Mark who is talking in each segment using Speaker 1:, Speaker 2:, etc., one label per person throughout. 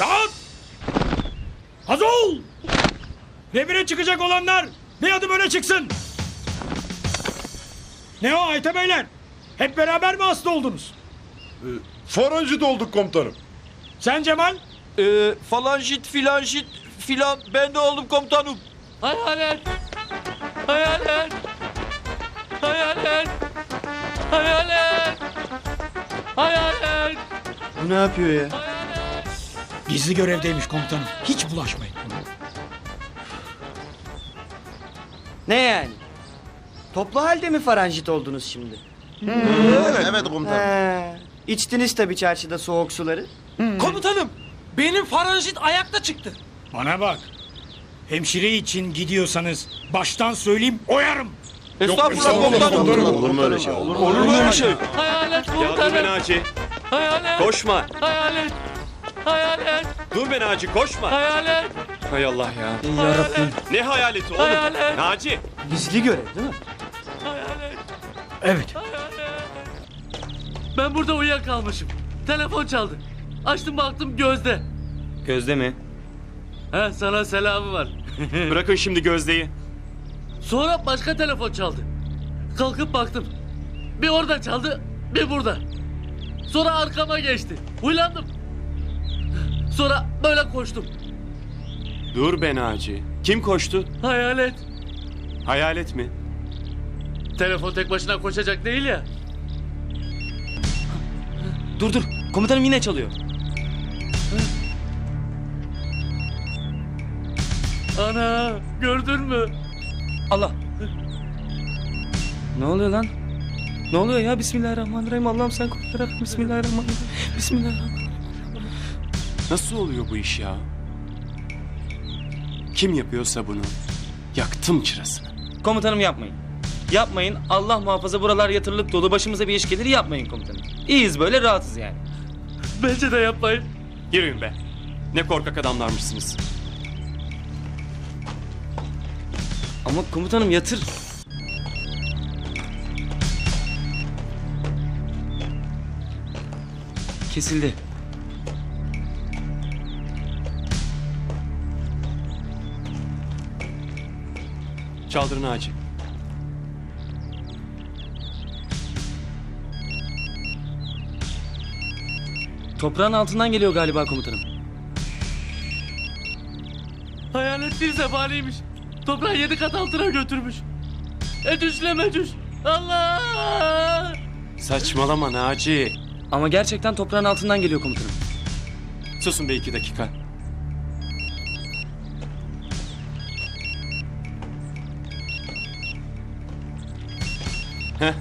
Speaker 1: Rahat! Hazır ol! Revire çıkacak olanlar bir adım öne çıksın. Ne o Ayte Beyler? Hep beraber mi hasta oldunuz?
Speaker 2: Faranjit olduk komutanım.
Speaker 1: Sen Cemal?
Speaker 3: Ee, falanjit filanjit filan ben de oldum komutanım.
Speaker 4: Hayalet. Hayalet. Hayalet. Hayalet. Hayalet.
Speaker 3: Bu ne yapıyor ya?
Speaker 1: Gizli görevdeymiş komutanım. Hiç bulaşmayın.
Speaker 5: Ne yani? Toplu halde mi faranjit oldunuz şimdi?
Speaker 2: Evet, komutanım.
Speaker 5: He. İçtiniz tabii çarşıda soğuk suları.
Speaker 4: Komutanım. Benim faranjit ayakta çıktı.
Speaker 1: Bana bak. Hemşire için gidiyorsanız baştan söyleyeyim oyarım.
Speaker 3: Estağfurullah komutanım.
Speaker 2: Olur mu öyle şey? Olur mu?
Speaker 3: Olur mu öyle şey?
Speaker 4: Hayalet komutanım.
Speaker 6: Naci.
Speaker 4: Hayalet.
Speaker 6: Koşma.
Speaker 4: Hayalet. Hayalet.
Speaker 6: Dur be Naci koşma.
Speaker 4: Hayalet.
Speaker 6: Hay Allah ya.
Speaker 4: Yarabbim.
Speaker 6: Ne hayaleti oğlum?
Speaker 4: Hayalet.
Speaker 6: Naci.
Speaker 5: Gizli görev değil mi?
Speaker 4: Hayalet.
Speaker 1: Evet.
Speaker 4: Ben burada uyuyakalmışım. Telefon çaldı. Açtım baktım gözde.
Speaker 3: Gözde mi?
Speaker 4: He sana selamı var.
Speaker 6: Bırakın şimdi Gözde'yi.
Speaker 4: Sonra başka telefon çaldı. Kalkıp baktım. Bir orada çaldı, bir burada. Sonra arkama geçti. Huylandım. Sonra böyle koştum.
Speaker 6: Dur be Naci. Kim koştu?
Speaker 4: Hayalet.
Speaker 6: Hayalet mi?
Speaker 4: Telefon tek başına koşacak değil ya.
Speaker 3: Dur dur. Komutanım yine çalıyor.
Speaker 4: Ana gördün mü?
Speaker 3: Allah. Ne oluyor lan? Ne oluyor ya? Bismillahirrahmanirrahim. Allah'ım sen koru yarabbim. Bismillahirrahmanirrahim. Bismillahirrahmanirrahim.
Speaker 6: Nasıl oluyor bu iş ya? Kim yapıyorsa bunu? Yaktım çırasını.
Speaker 7: Komutanım yapmayın. Yapmayın. Allah muhafaza buralar yatırılık dolu. Başımıza bir iş gelir yapmayın komutanım. İyiyiz böyle rahatız yani.
Speaker 4: Bence de yapmayın.
Speaker 6: Yürüyün be. Ne korkak adamlarmışsınız.
Speaker 7: Ama komutanım yatır. Kesildi.
Speaker 6: Çaldır Naci.
Speaker 7: Toprağın altından geliyor galiba komutanım.
Speaker 4: Hayalet değil zebaniymiş. Toprağı yedi kat altına götürmüş. Ecüsle mecüs. Allah!
Speaker 6: Saçmalama Naci.
Speaker 7: Ama gerçekten toprağın altından geliyor komutanım.
Speaker 6: Susun be iki dakika. Heh.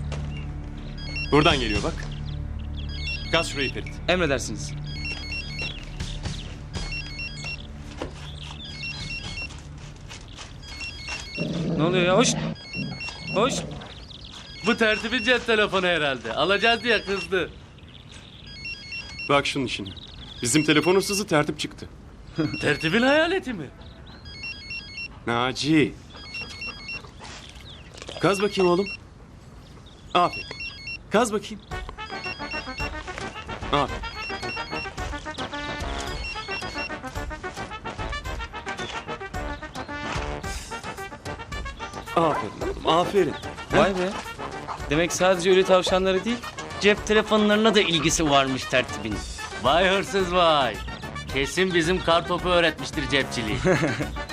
Speaker 6: Buradan geliyor bak. Gaz şurayı Ferit.
Speaker 7: Emredersiniz. Ne oluyor ya? Hoş. Hoş.
Speaker 4: Bu tertibin cep telefonu herhalde. Alacağız diye kızdı.
Speaker 6: Bak şunun işine. Bizim telefon hırsızı tertip çıktı.
Speaker 4: Tertibin hayaleti mi?
Speaker 6: Naci. Kaz bakayım oğlum. Aferin. Kaz bakayım. Aferin. Aferin oğlum, aferin.
Speaker 7: Vay be. Demek sadece ölü tavşanları değil, cep telefonlarına da ilgisi varmış tertibin.
Speaker 4: Vay hırsız vay. Kesin bizim kartopu öğretmiştir cepçiliği.